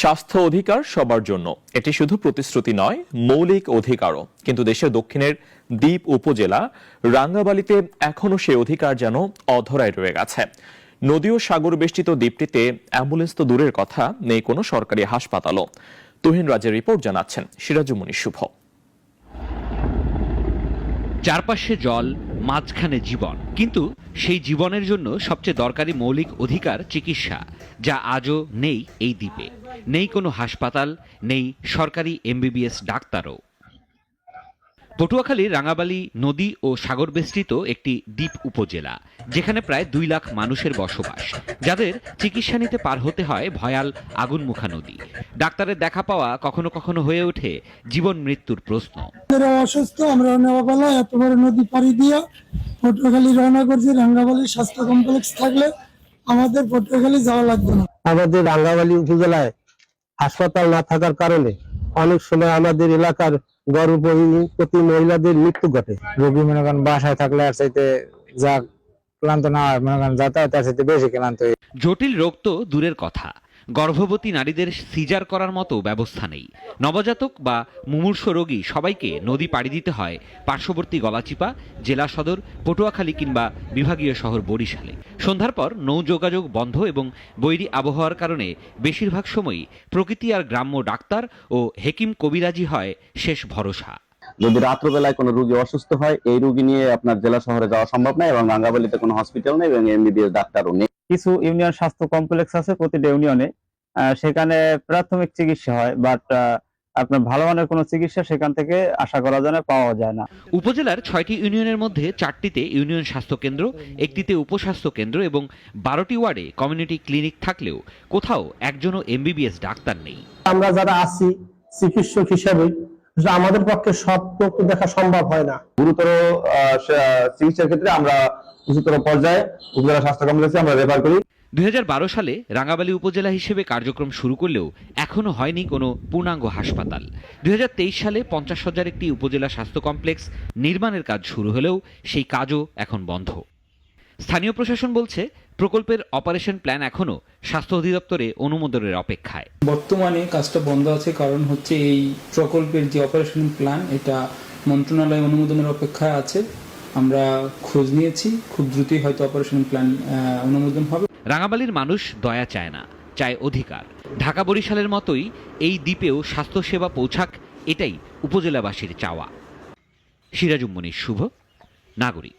স্বাস্থ্য অধিকার সবার জন্য। এটি শুধু প্রতিশ্রুতি নয়, মৌলিক অধিকারও। কিন্তু দেশের দক্ষিণের দ্বীপ উপজেলা রাঙ্গাবালিতে এখনও সে অধিকার যেন অধরায় রয়ে গেছে। নদী ও সাগর বেষ্টিত দ্বীপটিতে অ্যাম্বুলেন্স তো দূরের কথা, নেই কোনো সরকারি হাসপাতালও। তুহিন রাজের রিপোর্ট জানাচ্ছেন সিরাজুমণি শুভ। চারপাশে জল, মাঝখানে জীবন। কিন্তু সেই জীবনের জন্য সবচেয়ে দরকারি মৌলিক অধিকার চিকিৎসা, যা আজও নেই এই দ্বীপে। নেই কোনো হাসপাতাল নেই সরকারি এমবিবিএস ডাক্তারও। পটুয়াখালীর রাঙাবালি নদী ও সাগর বেষ্টিত একটি দ্বীপ উপজেলা যেখানে প্রায় দুই লাখ মানুষের বসবাস। যাদের চিকিৎসা নিতে পার হতে হয় ভয়াল আগুনমুখা নদী। ডাক্তারের দেখা পাওয়া কখনো কখনো হয়ে ওঠে জীবন মৃত্যুর প্রশ্ন। অসুস্থ আমরা নেওয়াবেলা এত বড় নদী পাড়ি দিয়া পটুয়াখালী রওনা করছি। রাঙ্গাবালি স্বাস্থ্য কমপ্লেক্স থাকলে আমাদের পটুয়াখালী যাওয়া লাগবে না। আমাদের রাঙ্গাবালি উপজেলায় হাসপাতাল না থাকার কারণে অনেক সময় আমাদের এলাকার গর্ভবতী মহিলাদের মৃত্যু ঘটে। রোগী মনে করেন বাসায় থাকলে আর চাইতে যা ক্লান্ত না হয় মনে করেন যাতায়াত আর চাইতে বেশি ক্লান্ত হয়ে জটিল রোগ তো দূরের কথা। গর্ভবতী নারীদের সিজার করার মতো ব্যবস্থা নেই। নবজাতক বা মুমূর্ষ রোগী সবাইকে নদী পাড়ি দিতে হয় পার্শ্ববর্তী গলাচিপা, জেলা সদর, পটুয়াখালী কিংবা বিভাগীয় শহর বরিশালে। সন্ধ্যার পর নৌ যোগাযোগ বন্ধ এবং বৈরী আবহাওয়ার কারণে বেশিরভাগ সময়ই প্রকৃতি আর গ্রাম্য ডাক্তার ও হেকিম কবিরাজি হয় শেষ ভরসা। যদি রাত্রবেলায় কোনো রোগী অসুস্থ হয়, এই রোগী নিয়ে আপনার জেলা শহরে যাওয়া সম্ভব নয় এবং রাঙ্গাবালিতে কোনো হসপিটাল নেই এবং এমবিবিএস ডাক্তারও নেই। কিছু ইউনিয়ন স্বাস্থ্য কমপ্লেক্স আছে প্রতিটা ইউনিয়নে। সেখানে প্রাথমিক চিকিৎসা হয় বাট আপনার ভালো মানের কোনো চিকিৎসা সেখান থেকে আশা করা যায় না পাওয়া যায় না। উপজেলার ছয়টি ইউনিয়নের মধ্যে চারটিতে ইউনিয়ন স্বাস্থ্য কেন্দ্র একটিতে উপস্বাস্থ্য কেন্দ্র এবং বারোটি ওয়ার্ডে কমিউনিটি ক্লিনিক থাকলেও কোথাও একজনও এমবিবিএস ডাক্তার নেই। আমরা যারা আছি চিকিৎসক হিসেবে আমাদের পক্ষে সব রোগ দেখা সম্ভব হয় না। গুরুতর আহ, চিকিৎসার ক্ষেত্রে আমরা উচ্চতর পর্যায়ে উপজেলা স্বাস্থ্য কমপ্লেক্সে আমরা রেফার করি। দুই হাজার বারো সালে রাঙ্গাবালী উপজেলা হিসেবে কার্যক্রম শুরু করলেও এখনও হয়নি কোনো পূর্ণাঙ্গ হাসপাতাল। দুই হাজার তেইশ সালে পঞ্চাশ হাজার একটি উপজেলা স্বাস্থ্য কমপ্লেক্স নির্মাণের কাজ শুরু হলেও সেই কাজও এখন বন্ধ। স্থানীয় প্রশাসন বলছে প্রকল্পের অপারেশন প্ল্যান এখনও স্বাস্থ্য অধিদপ্তরে অনুমোদনের অপেক্ষায়। বর্তমানে কাজটা বন্ধ আছে কারণ হচ্ছে এই প্রকল্পের যে অপারেশন প্ল্যান এটা মন্ত্রণালয় অনুমোদনের অপেক্ষায় আছে। আমরা খোঁজ নিয়েছি খুব দ্রুতই হয়তো অপারেশন প্ল্যান অনুমোদন হবে। রাঙাবালির মানুষ দয়া চায় না চায় অধিকার। ঢাকা বরিশালের মতোই এই দ্বীপেও স্বাস্থ্যসেবা পৌঁছাক এটাই উপজেলাবাসীর চাওয়া। সিরাজুম্মনির শুভ নাগরিক।